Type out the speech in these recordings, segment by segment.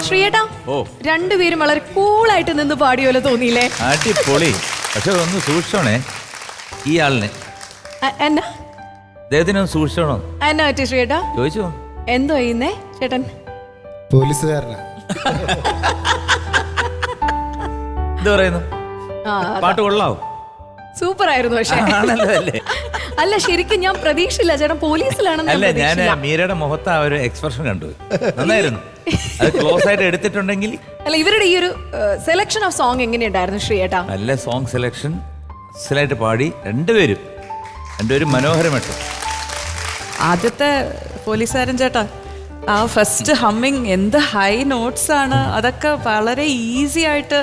ശ്രീയേട്ടാ ഓ. രണ്ടുപേരും വളരെ കൂളായിട്ട് നിന്ന് പാടിയോലെ തോന്നിയില്ലേ? അടിപൊളി. പക്ഷെ ഒന്ന് സൂക്ഷിച്ചോണേ. ഈ ആളിനെ അ- എന്നാ? അദ്ദേഹത്തിനൊന്ന് സൂക്ഷിച്ചോണോ? എന്നാ പറ്റി ശ്രീയേട്ടാ? ചോദിച്ചോ? എന്തോ ചെയ്യുന്നേ ചേട്ടൻ? പോലീസുകാരനാ. എന്ത് പറയുന്നു? ആ പാട്ട് കൊള്ളാവോ? സൂപ്പർ ആയിരുന്നു പക്ഷെ. ആണല്ലോ? അല്ലേ അല്ല ശരിക്കും ഞാൻ പ്രതീക്ഷയില്ല. ചേട്ടൻ പോലീസിലാണെന്ന് അല്ല ഞാൻ ഞാൻ മീരയുടെ മുഖത്ത് ആ ഒരു എക്സ്പ്രഷൻ കണ്ടു. നന്നായിരുന്നു. അത് ക്ലോസ് ആയിട്ട് എടുത്തിട്ടുണ്ടെങ്കിൽ അല്ല ഇവരുടെ ഈ ഒരു സെലക്ഷൻ ഓഫ് സോങ് എങ്ങനെയുണ്ടായിരുന്നു ശ്രീ ഏട്ടാ? നല്ല സോങ് സെലക്ഷൻ സിലായിട്ട് പാടി രണ്ടുപേരും. രണ്ടുപേരും മനോഹരമായിട്ട്. ആദ്യത്തെ പോലീസുകാരൻ ചേട്ടാ ആ ഫസ്റ്റ് ഹമ്മിങ് എന്ത് ഹൈ നോട്ട്സ് ആണ്. അതൊക്കെ വളരെ ഈസി ആയിട്ട്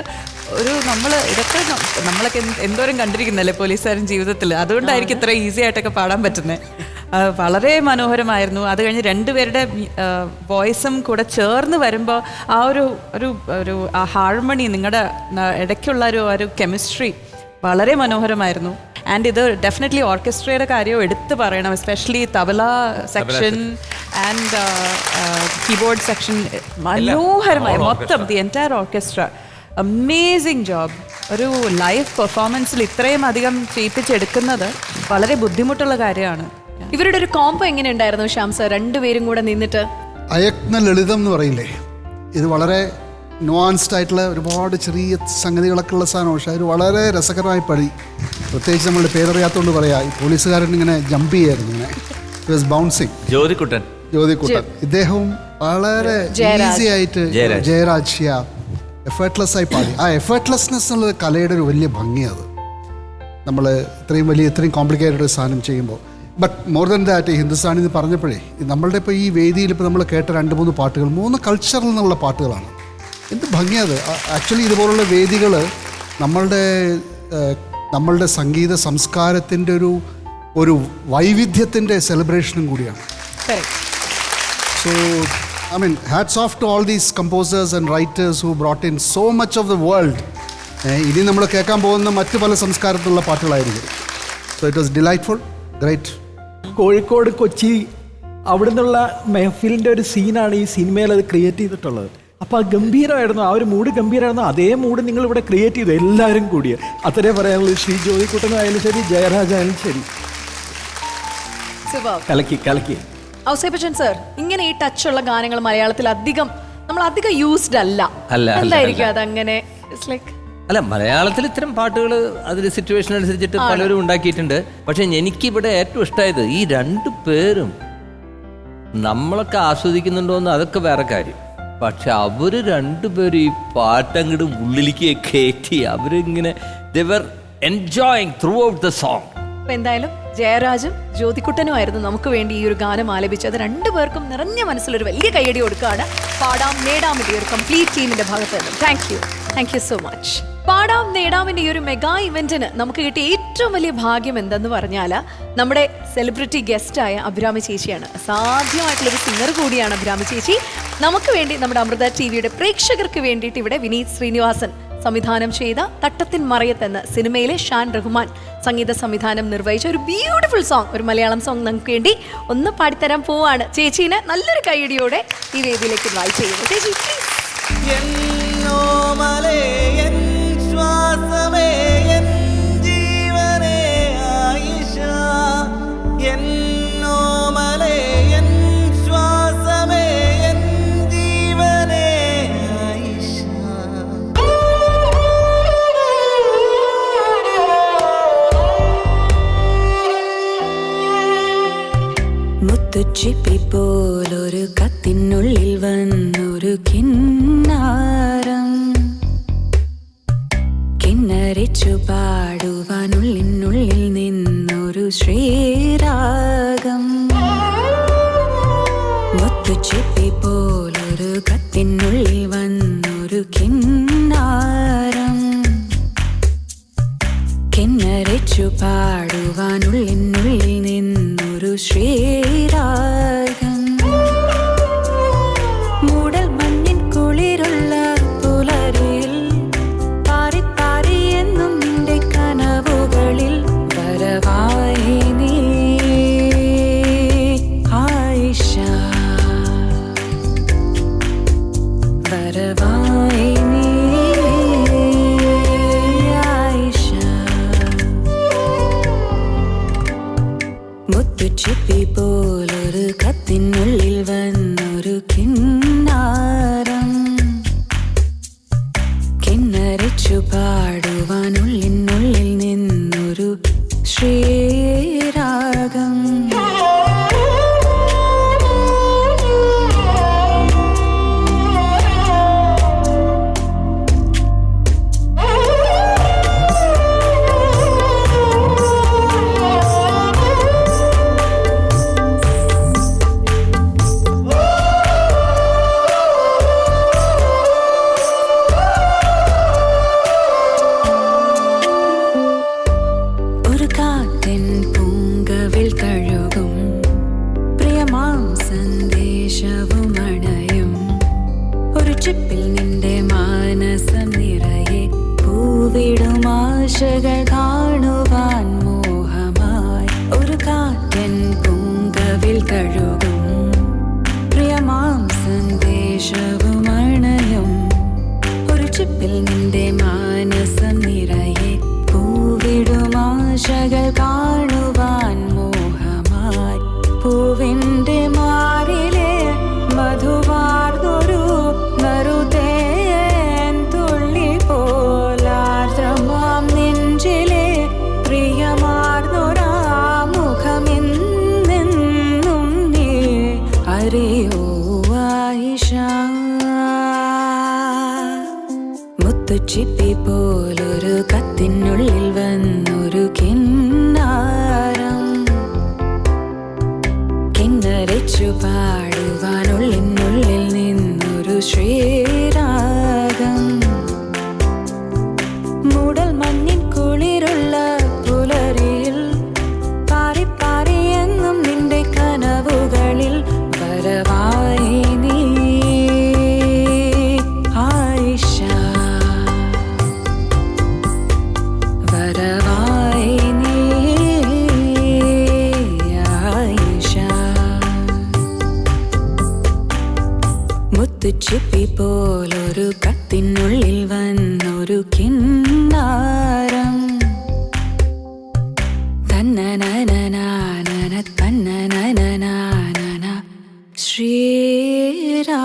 ഒരു നമ്മൾ ഇതൊക്കെ നമ്മളൊക്കെ എന്തോരം കണ്ടിരിക്കുന്നല്ലേ പോലീസുകാരൻ ജീവിതത്തിൽ അതുകൊണ്ടായിരിക്കും ഇത്ര ഈസി ആയിട്ടൊക്കെ പാടാൻ പറ്റുന്നത് വളരെ മനോഹരമായിരുന്നു. അത് കഴിഞ്ഞ് രണ്ടുപേരുടെ വോയിസും കൂടെ ചേർന്ന് വരുമ്പോൾ ആ ഒരു ഒരു ഒരു ആ ഹാർമണി നിങ്ങളുടെ ഇടയ്ക്കുള്ള ഒരു ഒരു കെമിസ്ട്രി വളരെ മനോഹരമായിരുന്നു. ആൻഡ് ഇത് ഡെഫിനറ്റ്ലി ഓർക്കസ്ട്രയുടെ കാര്യവും എടുത്തു പറയണം. Especially tabla section and keyboard section മനോഹരമായി. മൊത്തം the entire orchestra amazing job ഒരു ലൈവ് പെർഫോമൻസിൽ ഇത്രയും അധികം ചെയ്യിപ്പിച്ചെടുക്കുന്നത് വളരെ ബുദ്ധിമുട്ടുള്ള കാര്യമാണ്. ഇവരുടെ ഒരു കോംബോ എങ്ങനെയുണ്ടായിരുന്നു ശ്യാം സർ? രണ്ടുപേരും കൂടെ നിന്നിട്ട്. അയക്ന ലളിതം എന്ന് പറയില്ലേ? ഇത് വളരെ നുവാൻസ്ഡ് ആയിട്ടുള്ള ഒരുപാട് ചെറിയ സംഗതികളൊക്കെ ഉള്ള സാധനം പക്ഷേ അത് വളരെ രസകരമായി പഴി പ്രത്യേകിച്ച് നമ്മളുടെ പേരറിയാത്തതുകൊണ്ട് പറയാം ഈ പോലീസുകാരൻ ഇങ്ങനെ ജമ്പ് ചെയ്യായിരുന്നു ഇങ്ങനെ. വാസ് ബൗൺസിങ് ജ്യോതിക്കുട്ടൻ. ജ്യോതിക്കുട്ടൻ. ഇദ്ദേഹവും വളരെ. ഈസി ആയിട്ട് ജയരാജ്. എഫേർട്ട്ലെസ് ആയി പാടി. ആ എഫേർട്ട്ലെസ്നെസ് എന്നുള്ളത് കലയുടെ ഒരു വലിയ ഭംഗിയത് നമ്മൾ ഇത്രയും വലിയ ഇത്രയും കോംപ്ലിക്കേറ്റഡ് ഒരു സാധനം ചെയ്യുമ്പോൾ. But more than that Hindustani എന്ന് പറഞ്ഞപ്പോഴേ നമ്മളുടെ ഇപ്പോൾ ഈ വേദിയിൽ ഇപ്പോൾ നമ്മൾ കേട്ട രണ്ട് മൂന്ന് പാട്ടുകൾ മൂന്ന് കൾച്ചറിൽ നിന്നുള്ള പാട്ടുകളാണ്. എന്ത് ഭംഗിയത് ആക്ച്വലി ഇതുപോലുള്ള വേദികൾ നമ്മളുടെ നമ്മളുടെ സംഗീത സംസ്കാരത്തിന്റെ ഒരു ഒരു വൈവിധ്യത്തിന്റെ സെലിബ്രേഷനും കൂടിയാണ്. Correct. I mean, hats off to all these composers and writers who brought in so much of the world. ഏഹ് ഇനി നമ്മൾ കേൾക്കാൻ പോകുന്ന മറ്റു പല സംസ്കാരത്തിലുള്ള പാട്ടുകളായിരിക്കും. So it was delightful great Kozhikode Kochi അവിടെ നിന്നുള്ള മെഹഫിലിന്റെ ഒരു സീനാണ് ഈ സിനിമയിൽ അത് ക്രിയേറ്റ് ചെയ്തിട്ടുള്ളത്. അപ്പോൾ ആ ഗംഭീരമായിരുന്നു ആ ഒരു മൂഡ് ഗംഭീരമായിരുന്നു. അതേ മൂഡ് നിങ്ങൾ ഇവിടെ ക്രിയേറ്റ് ചെയ്തു എല്ലാവരും കൂടി. അത്രേ പറയാനുള്ളത് ശ്രീ ജ്യോതിക്കുട്ടനായാലും ശരി ജയരാജായാലും ശരി. കലക്കി കലക്കി. ഔസേപ്പച്ചൻ സർ ഇങ്ങനെ ഈ ടച്ച് ഉള്ള ഗാനങ്ങൾ മലയാളത്തിൽ അധികം നമ്മൾ അധികം യൂസ്ഡ് അല്ല. അല്ല, അല്ല, എന്തായിരിക്കും അതങ്ങനെ? ഇറ്റ്സ് ലൈക്ക് അല്ല മലയാളത്തിൽ ഇത്തരം പാട്ടുകൾ അതിൽ സിറ്റുവേഷൻ അനുസരിച്ചിട്ട് പലരും ഉണ്ടാക്കിയിട്ടുണ്ട്. പക്ഷെ എനിക്കിവിടെ ഏറ്റവും ഇഷ്ടമായത് ഈ രണ്ട് പേരും നമ്മളൊക്കെ ആസ്വദിക്കുന്നുണ്ടോ എന്ന് അതൊക്കെ വേറെ കാര്യം. പക്ഷെ അവർ രണ്ടുപേരും ഈ പാട്ടങ്ങട് ഉള്ളിലേക്ക് കയറ്റി അവരിങ്ങനെ they're enjoying throughout the song അപ്പൊ എന്തായാലും ജയരാജും ജ്യോതിക്കുട്ടനുമായിരുന്നു നമുക്ക് വേണ്ടി ഈ ഒരു ഗാനം ആലപിച്ചത്. രണ്ടുപേർക്കും നിറഞ്ഞ മനസ്സിലൊരു വലിയ കൈയടി കൊടുക്കുകയാണ്. പാടാം നേടാം ഈ ഒരു കംപ്ലീറ്റ് ടീമിന്റെ ഭാഗത്ത് നിന്ന്. Thank you thank you so much പാടാം നേടാമിന്റെ ഈ ഒരു മെഗാ ഇവന്റിന് നമുക്ക് കിട്ടിയ ഏറ്റവും വലിയ ഭാഗ്യം എന്തെന്ന് പറഞ്ഞാൽ നമ്മുടെ സെലിബ്രിറ്റി ഗസ്റ്റായ അഭിരാമി ചേച്ചിയാണ്. സാധ്യമായിട്ടുള്ള ഒരു സിംഗർ കൂടിയാണ് അഭിരാമി ചേച്ചി. നമുക്ക് വേണ്ടി നമ്മുടെ അമൃത ടി വിയുടെ പ്രേക്ഷകർക്ക് വേണ്ടിയിട്ട് ഇവിടെ വിനീത് ശ്രീനിവാസൻ സംവിധാനം ചെയ്ത തട്ടത്തിൻ മറയത്ത് എന്ന സിനിമയിലെ ഷാൻ റഹ്മാൻ സംഗീത സംവിധാനം നിർവഹിച്ച ഒരു ബ്യൂട്ടിഫുൾ സോങ് ഒരു മലയാളം സോങ് നമുക്ക് വേണ്ടി ഒന്ന് പാടിത്തരാൻ പോവാണ്. ചേച്ചീനെ നല്ലൊരു കൈയടിയോടെ ഈ വേദിയിലേക്ക് വായിച്ചു ചേച്ചി മുത്തുച്ചിപ്പി പോലൊരു കത്തിനുള്ളിൽ വന്നൊരു കിന്നാരം. കിന്നരിച്ചു പാടുവാനുള്ളിനുള്ളിൽ നിന്നൊരു ശ്രീരാഗം. മുത്തുച്ചിപ്പി caravan. ക്ഷവ ഓ ആയിഷ മുത്തുച്ചിപ്പി പോലൊരു കത്തിനുള്ളിൽ വന്നൊരു കിന്നാരം കിന്നരച്ചു പാട മുത്തുച്ചിപ്പി പോലൊരു കത്തിനുള്ളിൽ വന്നൊരു കിന്നാരം തന്നനനനാനന തന്നനനനാനന ശ്രീരാ